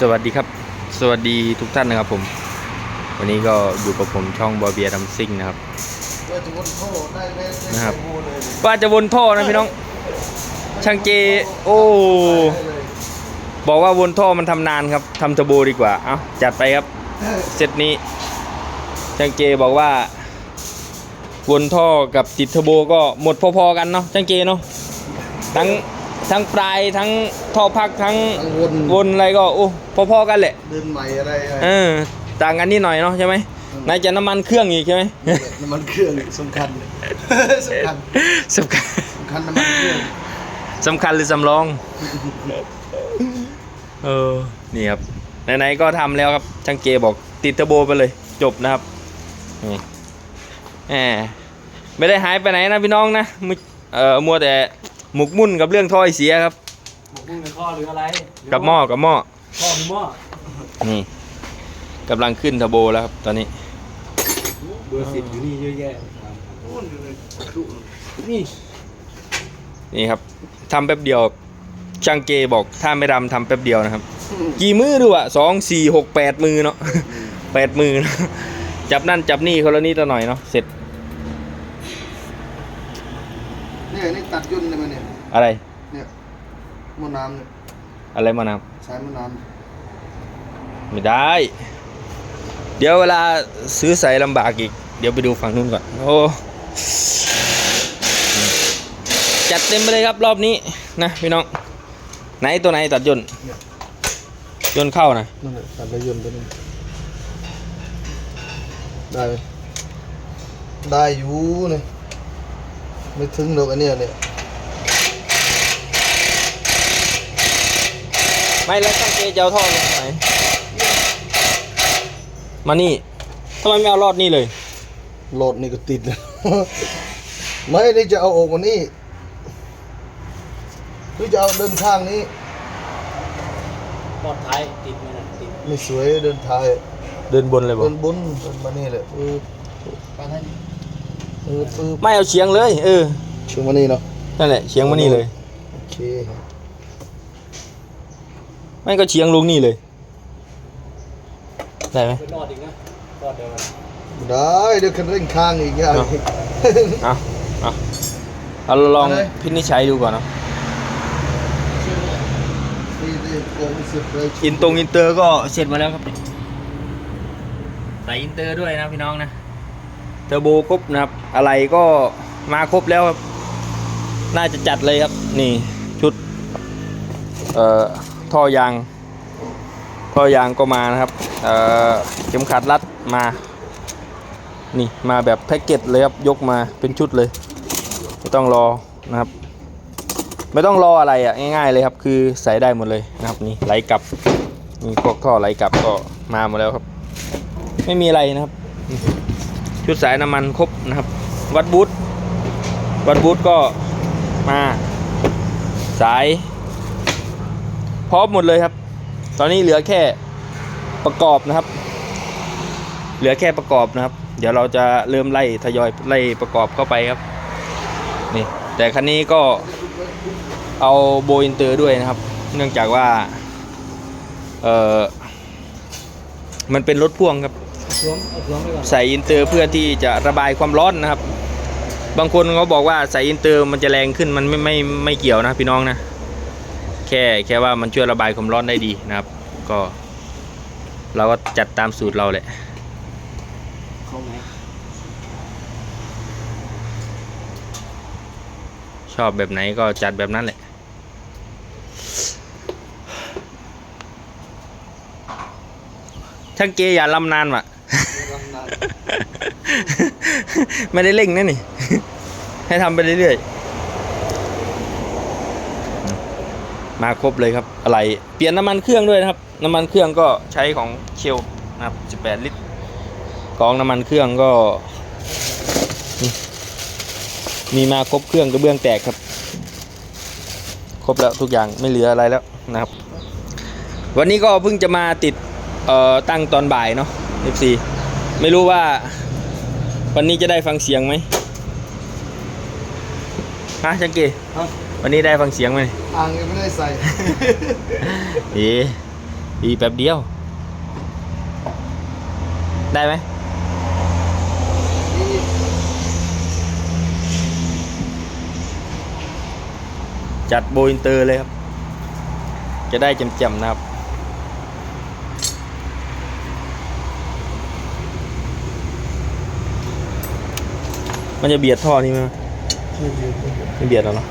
สวัสดีครับ สวัสดีทุกท่านนะครับผม วันนี้ก็อยู่กับผมช่องบอเบียดัมซิงนะครับว่าจะวนะครับว่าจะวนท่อนะพี่น้อง ช่างเจ โอ้ บอกว่าวนท่อมันทำนานครับทำทอร์โบดีกว่า เอาจัดไปครับ เซตนี้ ช่างเจบอกว่า วนท่อกับติดทอร์โบก็หมดพอๆกันเนาะ ช่างเจเนาะ ทั้ง ทั้งปลายทั้งท่อพักทั้งทั้งวน วนอะไรก็โอ้พอๆกันแหละ เดินใหม่อะไรอะไรเออต่างกันนิดหน่อยเนาะใช่ไหมไหนจะน้ำมันเครื่องอีกใช่ไหม น้ำมันเครื่องสำคัญ สำคัญสำคัญสำคัญน้ำมันเครื่องสำคัญหรือสำรอง เออ นี่ครับ ไหนๆก็ทำแล้วครับ ช่างเจบอกติดเทอร์โบไปเลย จบนะครับนี่แหมไม่ได้หายไปไหนนะพี่น้องนะมึเอ่อมัวแต่ หมกมุ่นกับเรื่องถ้อยเสียครับ หมกมุ่งในข้อหรืออะไรกับหม้อกับหม้อข้อหรือหม้อนี่กำลังขึ้นเทอร์โบแล้วครับตอนนี้ เบอร์สิบอยู่นี่เยอะแยะนี่นี่ครับทำแป๊บเดียวช่างเจบอกถ้าไม่ดำทำแป๊บเดียวนะครับ กี่มือดูอะสองสี่หกแปดมือเนาะแปดมือเนอะจับนั่นจับนี่คนละนิดละหน่อยเนาะเสร็จ เนี่ยนี่ตัดยุ่นเลยมั้ยเนี่ยอะไร เนี่ยมะน้ำเนี่ยอะไรมานสายมะน้ำไม่ได้ เดี๋ยวเวลาซื้อใส่ลำบากอีก เดี๋ยวไปดูฝั่งนู้นก่อน โอ้จัดเต็มไปเลยครับรอบนี้นะพี่น้อง ไหนตัวไหนตัดยนต์ยนต์เข้านะำนั่นแหละตัดไปยุ่นไปนี่ได้ไหมได้อยู่เนี่ยไม่ถึงดอกอันเนี้ยเนี่ย ไม่แล้วตั้งเจจะเอาท่อลงไหนมานี่ทำไมไม่เอารอดนี่เลย โหลดนี่ก็ติดนะไม่ได้จะเอาออกวันนี้หรือจะเอาเดินทางนี้ปลอดท้ายติดไหมนะติดไม่สวยเดินทางเดินบนเลยบอเดิกนบนเดินมานี่แหละเออปลาท้ายเออปื้อไม่เอาเฉียงเลย เออช่วงมานี่เนาะนั่นแหละเฉียงมานี่เลย โอเค ไม่ก็เฉียงลงนี่เลย ได้ไหมไปรอดอีกนะรอดเดี๋ยวได้เดี๋ยวคันเร่งค้างอีกอย่างเนาะเอาเอาเอาลองเอาเลยพินิจฉัยดูก่อนเนาะนี่นี่โกงสุดเลยอินตรงอินเตอร์ก็เสร็จมาแล้วครับใส่อินเตอร์ด้วยนะพี่น้องนะเทอร์โบครบนะครับ อะไรก็มาครบแล้วครับ น่าจะจัดเลยครับ นี่ชุด เอ่อ ท่อยางท่อยางก็มานะครับเเข็มขัดรัดมา นี่มาแบบแพ็กเกจเลยครับยกมาเป็นชุดเลย ไม่ต้องรอนะครับ ไม่ต้องรออะไรอะง่ายๆเลยครับ คือใส่ได้หมดเลยนะครับนี่ไหลกลับมีพวกท่อไหลกลับก็มาหมดแล้วครับ ไม่มีอะไรนะครับ ชุดสายน้ำมันครบนะครับ วัดบูทวัดบูทก็มาสาย พร้อมหมดเลยครับ ตอนนี้เหลือแค่ประกอบนะครับ เหลือแค่ประกอบนะครับ เดี๋ยวเราจะเริ่มไล่ทยอยไล่ประกอบเข้าไปครับ นี่ แต่คันนี้ก็เอาโบอินเตอร์ด้วยนะครับ เนื่องจากว่า เออมันเป็นรถพ่วงครับสวมเอาสวมไปก่อนใส่อินเตอร์เพื่อที่จะระบายความร้อนนะครับ บางคนเขาบอกว่าใส่อินเตอร์มันจะแรงขึ้นมันไม่ไม่ไม่เกี่ยวนะพี่น้องนะ แค่แค่ว่ามันช่วยระบายความร้อนได้ดีนะครับ ก็ เราก็จัดตามสูตรเราแหละเข้าไหนชอบแบบไหนก็จัดแบบนั้นแหละช่างเกอย่าลำนานว่ะไม่ได้เร่งนะนี่ ให้ทำไปเรื่อยๆ มาครบเลยครับอะไรเปลี่ยนน้ำมันเครื่องด้วยนะครับ น้ำมันเครื่องก็ใช้ของเชลนะครับ 18 ลิตรกองน้ำมันเครื่องก็ มีมาครบเครื่องกระเบื้องแตกครับ ครบแล้วทุกอย่างไม่เหลืออะไรแล้วนะครับ วันนี้ก็เพิ่งจะมาติดเอ่อตั้งตอนบ่ายเนาะ FC ไม่รู้ว่าวันนี้จะได้ฟังเสียงไหมฮะจังกี วันนี้ได้ฟังเสียงไหมอ่างยังไม่ได้ใส่เอ๋อีกแป๊บเดียว ได้ไหมนี่จัดโบอินเตอร์เลยครับ จะได้จำๆนะครับ มันจะเบียดท่อนี้ไหมไม่เยอะไม่เยอะไม่เบียดแล้วเนาะ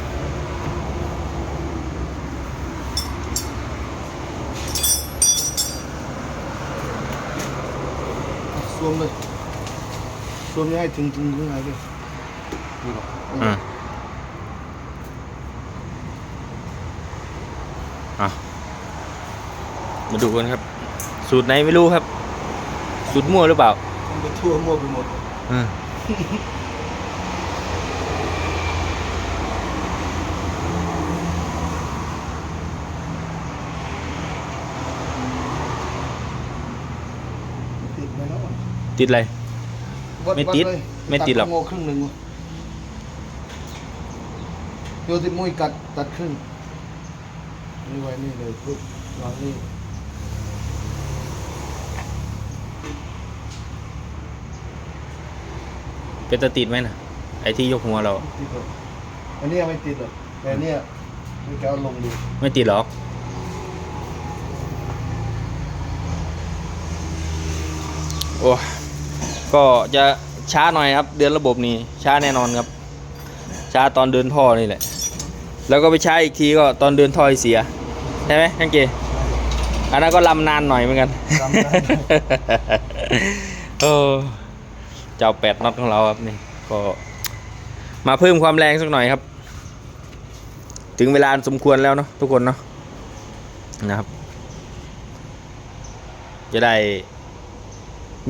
รวมเลยรวมให้ถึงถึงข้างในเลยนี่หรออะอะมาดูกันครับ สูตรไหนไม่รู้ครับ สูตรมั่วหรือเปล่า มันไปทั่วมั่วไปหมด อืม ติดไหมเนาะ ติดอะไร วัไม่ติดวัเลยไม่ติดหรอกตัโง่ครึ่งหนึ่งวะโยติมุ้ยกัดตัดครึ่งนี่ไว้นี่เลยปุ๊บวางนี่เป็นตะติดไหมนะไอ้ที่ยกหัวเรา ติดเลยอันนี้ยังไม่ติดหรอกแต่เนี่ยมันจะเอาลงดูไม่ติดหรอก โอ้ ก็จะช้าหน่อยครับ เดือนระบบนี้ช้าแน่นอนครับ ช้าตอนเดินท่อนี่แหละ แล้วก็ไปใช้อีกทีก็ตอนเดินท่อให้เสียใช่ไหมทังเกอันนั้นก็ลำนานหน่อยเหมือนกันจำได้เออเจ้าแปดน็อตของเราครับนี่ก็มาเพิ่มความแรงสักหน่อยครับ ถึงเวลาสมควรแล้วเนาะทุกคนเนาะนะครับ จะได้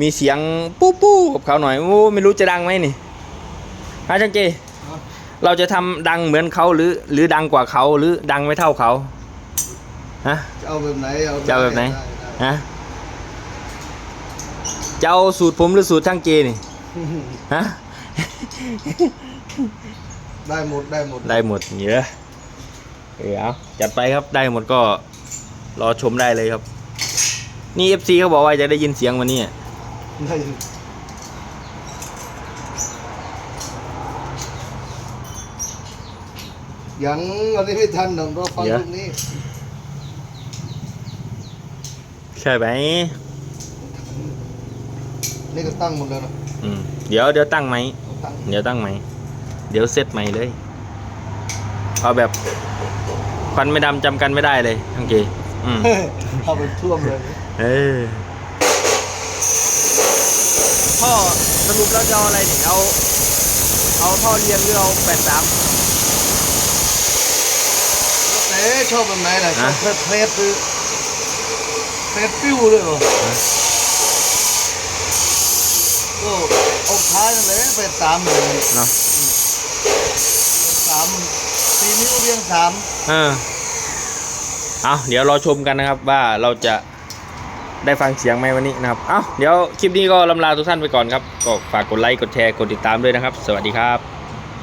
มีเสียงปู้ปู้กับเขาหน่อยโอ้ไม่รู้จะดังไหมนี่ฮะจังเจเราจะทำดังเหมือนเขาหรือ หรือดังกว่าเขาหรือดังไม่เท่าเขาฮะจะเอาแบบไหนเอาจะเอาแบบไหนด้ด้ฮะจะเอาสูตรผมหรือสูตรช่างเจนี่ฮะได้หมดได้หมดได้หมดเยอะเออเอาจัดไปครับได้หมดก็รอชมได้เลยครับ นี่ FC เขาบอกว่าจะได้ยินเสียงวันนี้อะ ได้ยังวันนี้ไม่ทันหรอกรอฟังลูกนี้ ใช่ไหม นี่ก็ตั้งหมดแล้วนะอืมเดี๋ยวเดี๋ยวตั้งไหม ตั้งเดี๋ยวตั้งไหม เดี๋ยวเซตใหม่เลย เอาแบบควันไม่ดำจำกันไม่ได้เลยทั้งเกอืม เอาไปท่วมเลย เออ ท่อสรุปแล้วจะเอาอะไรนี่เอาเอาท่อเรียงหรือเอาแปดสามเอ๊ะชอบแบบไหนล่ะชฮะอบเพลทเพลทหรือเพลทปิ้วเลยเหรอโอ้เอาท้ายนั่นเลยเพลทสามเลยเนาะสามสี่นิ้วเรียงสามเออเอาเดี๋ยวรอชมกันนะครับว่าเราจะ ได้ฟังเสียงไหมวันนี้นะครับ เอาเดี๋ยวคลิปนี้ก็ลำลาทุกท่านไปก่อนครับ ก็ฝากกดไลค์ กดแชร์ กดติดตามด้วยนะครับ สวัสดีครับ